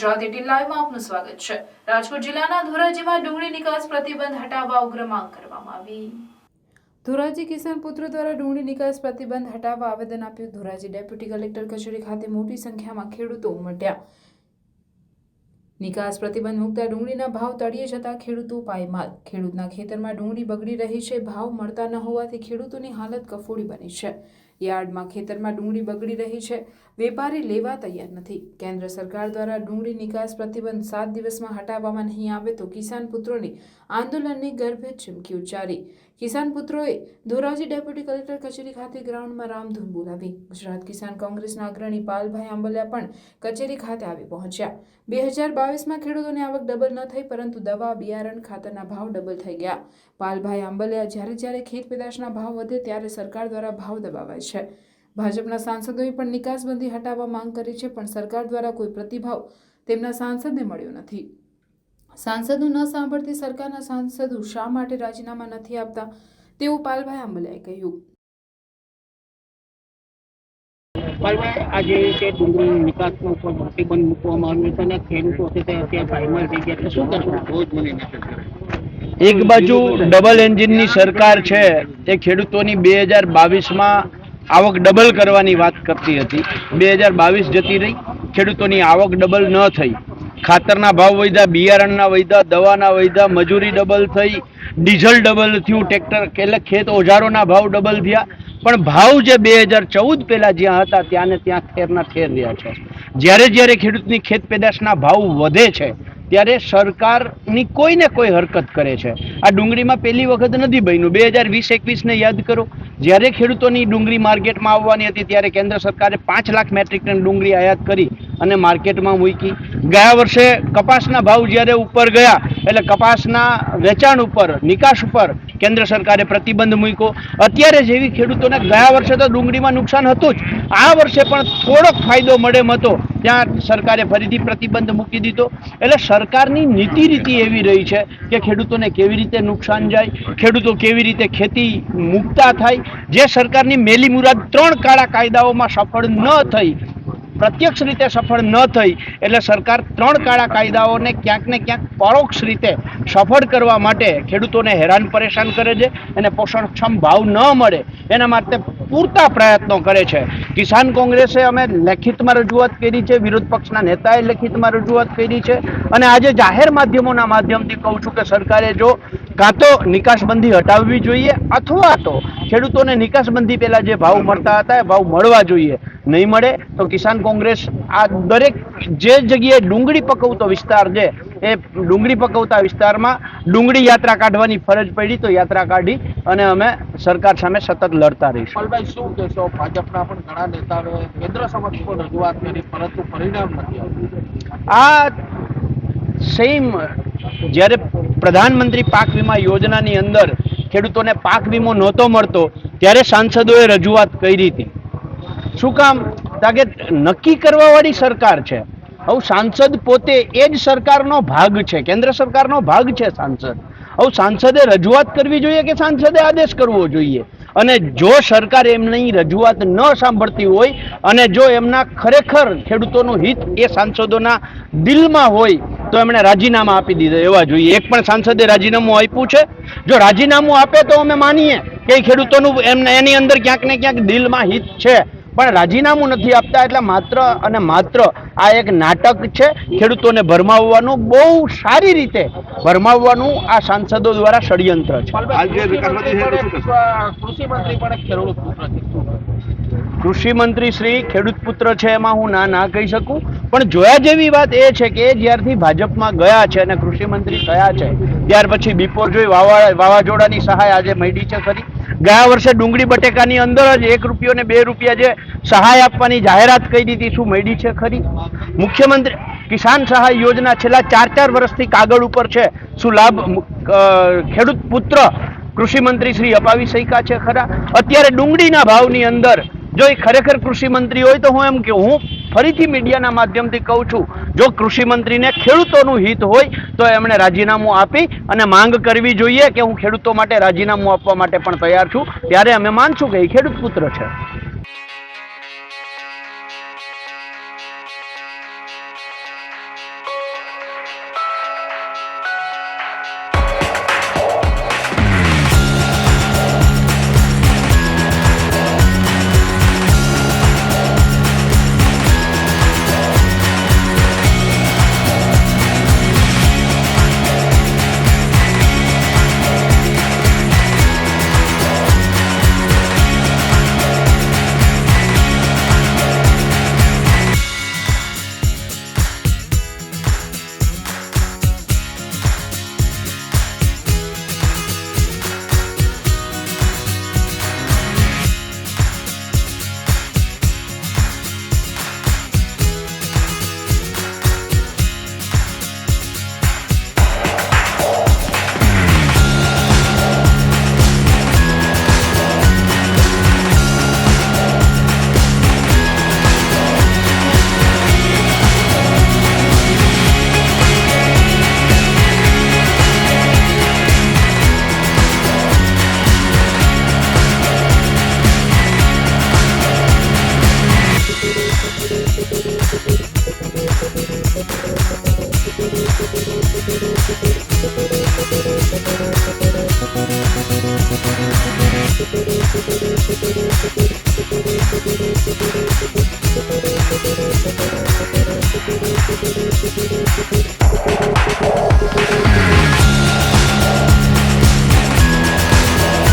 Gujarat eighteen લાઈવમાં આપનું સ્વાગત છે. રાજકોટ જિલ્લાના ધોરાજીમાં ડુંગળી નિકાસ પ્રતિબંધ હટાવવા ઉગ્ર કરવામાં આવી. ધોરાજી કિસાન પુત્ર દ્વારા ડુંગળી નિકાસ પ્રતિબંધ હટાવવા આવેદન આપ્યું. ધોરાજી ડેપ્યુટી કલેક્ટર કચેરી ખાતે મોટી સંખ્યામાં ખેડૂતો ઉમટ્યા. નિકાસ પ્રતિબંધ મુકતા ડુંગળીના ભાવ તળિયે જતા ખેડૂતો પાયમાલ. ખેડૂતના ખેતરમાં ડુંગળી બગડી રહી છે. ભાવ મળતા ન હોવાથી ખેડૂતોની હાલત કફોડી બની છે. યાર્ડમાં ખેતરમાં ડુંગળી બગડી રહી છે. વેપારી લેવા તૈયાર નથી. કેન્દ્ર સરકાર દ્વારા ડુંગળી નિકાસ પ્રતિબંધ સાત દિવસમાં હટાવવામાં નહીં આવે તો કિસાન પુત્રોની આંદોલનની ગર્ભે ચીમકી ઉચ્ચારી. કિસાન પુત્રોએ ધોરાજી ડેપ્યુટી કલેક્ટર કચેરી ખાતે ગ્રાઉન્ડમાં રામધૂન બોલાવી. ગુજરાત કિસાન કોંગ્રેસના અગ્રણી પાલભાઈ આંબલિયા પણ કચેરી ખાતે આવી પહોંચ્યા. બે હજાર બાવીસમાં ખેડૂતોની આવક ડબલ ન થઈ, પરંતુ દવા, બિયારણ ખાતરના ભાવ ડબલ થઈ ગયા. પાલભાઈ આંબલિયા જ્યારે જ્યારે ખેત પેદાશના ભાવ વધે, ત્યારે સરકાર દ્વારા ભાવ દબાવાય છે. ભાજપના સાંસદોએ પણ નિકાસબંધી હટાવવા માંગ કરી છે પણ સરકાર દ્વારા કોઈ પ્રતિભાવ તેમના સાંસદને મળ્યો નથી. સાંસદો ન સાંભળતી સરકારના સાંસદો શા માટે રાજીનામા નથી આપતા? તેવું પાલભાઈ આંબલિયાએ કહ્યું. પાલભાઈ આજે તે ડુંગળી નિકાસનો ઉપર પ્રતિબંધ મૂકવામાં આવ્યો છે અને ખેડૂતો છે તે અત્યારે ભાઈમાં થઈ ગયા છે. શું કહેશો એક બાજુ ડબલ એન્જિનની સરકાર છે એ ખેડૂતોની બે હજાર બાવીસમાં આવક ડબલ કરવાની વાત કરતી હતી. બે હજાર બાવીસ જતી રહી. ખેડૂતોની આવક ડબલ ન થઈ. ખાતરના ભાવ વધ્યા, બિયારણના વધ્યા, દવાના વધ્યા, મજૂરી ડબલ થઈ. ડીઝલ ડબલ થયું, ટ્રેક્ટર એટલે ખેત ઓજારોના ભાવ ડબલ થયા. પણ ભાવ જે બે હજાર ચૌદ પહેલાં જ્યાં હતા, ત્યાં ને ત્યાં ઠેરના ઠેર રહ્યા છે. જ્યારે જ્યારે ખેડૂતની ખેત પેદાશના ભાવ વધે છે, ત્યારે સરકારની કોઈ ને કોઈ હરકત કરે છે. આ ડુંગળીમાં પહેલી વખત નથી બન્યું. બે હજાર વીસ એકવીસને યાદ કરો. જ્યારે ખેડૂતોની ડુંગળી માર્કેટમાં આવવાની હતી, ત્યારે કેન્દ્ર સરકારે પાંચ લાખ મેટ્રિક ટન ડુંગળી આયાત કરી અને માર્કેટમાં મૂકી. ગયા વર્ષે કપાસના ભાવ જ્યારે ઉપર ગયા, એટલે કપાસના વેચાણ ઉપર, નિકાસ ઉપર કેન્દ્ર સરકારે પ્રતિબંધ મૂક્યો. અત્યારે જેવી ખેડૂતોને ગયા વર્ષે તો ડુંગળીમાં નુકસાન હતું જ. આ વર્ષે પણ થોડોક ફાયદો મળે હતો ત્યાં સરકારે ફરીથી પ્રતિબંધ મૂકી દીધો. એટલે સરકારની નીતિ રીતિ એવી રહી છે કે ખેડૂતોને કેવી રીતે નુકસાન જાય, ખેડૂતો કેવી રીતે ખેતી મુક્તા થાય. જે સરકારની મેલી મુરાદ ત્રણ કાળા કાયદાઓમાં સફળ ન થઈ પ્રત્યક્ષ રીતે સફળ ન થઈ એટલે સરકાર ત્રણ કાળા કાયદાઓને ક્યાંક ને ક્યાંક પરોક્ષ રીતે સફળ કરવા માટે ખેડૂતોને હેરાન પરેશાન કરે છે અને પોષણક્ષમ ભાવ ન મળે એના માટે પૂરતા પ્રયત્નો કરે છે. કિસાન કોંગ્રેસે અમે લેખિતમાં રજૂઆત કરી છે, વિરોધ પક્ષના નેતાએ લેખિતમાં રજૂઆત કરી છે અને આજે જાહેર માધ્યમોના માધ્યમથી કહું છું કે સરકારે જો કાં તો નિકાસબંધી હટાવવી જોઈએ અથવા તો ખેડૂતોને નિકાસબંધી પહેલાં જે ભાવ મળતા હતા એ ભાવ મળવા જોઈએ. નહીં મળે તો કિસાન કોંગ્રેસ આ દરેક જે જગ્યાએ ડુંગળી પકવતો વિસ્તાર છે એ ડુંગળી પકવતા વિસ્તારમાં ડુંગળી યાત્રા કાઢવાની ફરજ પડી તો યાત્રા કાઢી અને અમે સરકાર સામે સતત લડતા રહીશું. પાલભાઈ શું કહેશો? ભાજપના પણ ઘણા નેતાઓએ કેન્દ્ર સમક્ષ પણ રજૂઆત કરી પરંતુ પરિણામ નથી આવ્યું. આ સેમ જ્યારે પ્રધાનમંત્રી પાક વીમા યોજનાની અંદર ખેડૂતોને પાક વીમો નહોતો મળતો, ત્યારે સાંસદોએ રજૂઆત કરી હતી. શું કામ? કારણ કે નક્કી કરવાવાળી સરકાર છે. હવે સાંસદ પોતે એ જ સરકારનો ભાગ છે, કેન્દ્ર સરકારનો ભાગ છે સાંસદ. હવે સાંસદે રજૂઆત કરવી જોઈએ કે સાંસદે આદેશ કરવો જોઈએ? અને જો સરકાર એમની રજૂઆત ન સાંભળતી હોય અને જો એમના ખરેખર ખેડૂતોનું હિત એ સાંસદોના દિલમાં હોય તો એમણે રાજીનામા આપી દીધા એવા જોઈએ. એક પણ સાંસદે રાજીનામું આપ્યું છે. જો રાજીનામું આપે તો અમે માનીએ કે ખેડૂતોનું એમને એની અંદર ક્યાંક ને ક્યાંક દિલમાં હિત છે. પણ રાજીનામું નથી આપતા એટલે માત્ર અને માત્ર આ એક નાટક છે ખેડૂતોને ભરમાવવાનું. બહુ સારી રીતે ભરમાવવાનું આ સાંસદો દ્વારા ષડયંત્ર છે. કૃષિ મંત્રી શ્રી ખેડૂત પુત્ર છે એમાં હું ના ના કહી શકું. પણ જોયા જેવી વાત એ છે કે જ્યારથી ભાજપમાં ગયા છે અને કૃષિ મંત્રી થયા છે, ત્યાર પછી બિપોરજોઈ વાવા વાવાઝોડાની સહાય આજે મળી છે ખરી ગયા વર્ષે ડુંગળી બટેકાની અંદર જ એક રૂપિયો ને બે રૂપિયા જે સહાય આપવાની જાહેરાત કરી દીધી શું મળી છે ખરી? મુખ્યમંત્રી કિસાન સહાય યોજના છેલ્લા ચાર ચાર વર્ષથી કાગળ ઉપર છે. શું લાભ ખેડૂત પુત્ર કૃષિ મંત્રી શ્રી અપાવી શક્યા છે ખરા? અત્યારે ડુંગળીના ભાવની અંદર જો એ ખરેખર કૃષિ મંત્રી હોય તો હું એમ કે હું ફરીથી મીડિયાના માધ્યમથી કહું છું, જો કૃષિ મંત્રીને ખેડૂતોનું હિત હોય તો એમણે રાજીનામું આપી અને માંગ કરવી જોઈએ કે હું ખેડૂતો માટે રાજીનામું આપવા માટે પણ તૈયાર છું. ત્યારે અમે માનશું કે એ ખેડૂત પુત્ર છે.